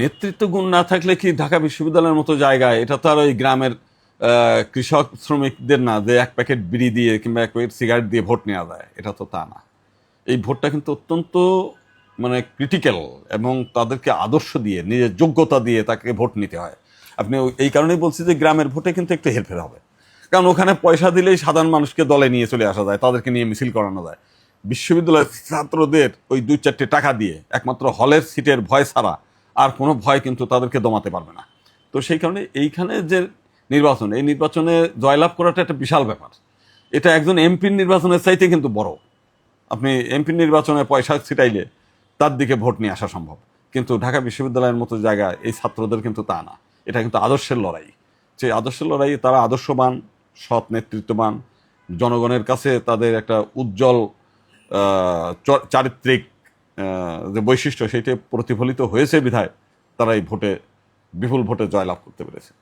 নেতৃত্ব গুণ না থাকলে কি ঢাকা বিশ্ববিদ্যালয়ের মতো জায়গায়, এটা তো আর ওই গ্রামের কৃষক শ্রমিকদের না, যে এক প্যাকেট বিড়ি দিয়ে কিংবা এক প্যাকেট সিগারেট দিয়ে ভোট নেওয়া যায়, এটা তো তা না। এই ভোটটা কিন্তু অত্যন্ত মানে ক্রিটিক্যাল এবং তাদেরকে আদর্শ দিয়ে, নিজের যোগ্যতা দিয়ে তাকে ভোট নিতে হয়। আপনি এই কারণেই বলছি যে গ্রামের ভোটে কিন্তু একটু হেরফের হবে। কারণ ওখানে পয়সা দিলেই সাধারণ মানুষকে দলে নিয়ে চলে আসা যায়, তাদেরকে নিয়ে মিছিল করানো যায়। বিশ্ববিদ্যালয়ের ছাত্রদের ওই দুই চারটে টাকা দিয়ে, একমাত্র হলের সিটের ভয় ছাড়া আর কোনো ভয় কিন্তু তাদেরকে দমাতে পারবে না। তো সেই কারণে এইখানে যে নির্বাচন, এই নির্বাচনে জয়লাভ করাটা একটা বিশাল ব্যাপার। এটা একজন এমপির নির্বাচনের চাইতে কিন্তু বড়। আপনি এমপি নির্বাচনে পয়সা ছিটাইলে তার দিকে ভোট নিয়ে আসা সম্ভব। কিন্তু ঢাকা বিশ্ববিদ্যালয়ের মতো জায়গা এই ছাত্রদের কিন্তু তা না। এটা কিন্তু আদর্শের লড়াই। সেই আদর্শের লড়াই তারা আদর্শবান, সৎ নেতৃত্ববান, জনগণের কাছে তাদের একটা উজ্জ্বল চারিত্রিক যে বৈশিষ্ট্য সেটি প্রতিফলিত হয়েছে বিধায় তারা এই ভোটে বিপুল ভোটে জয়লাভ করতে পেরেছে।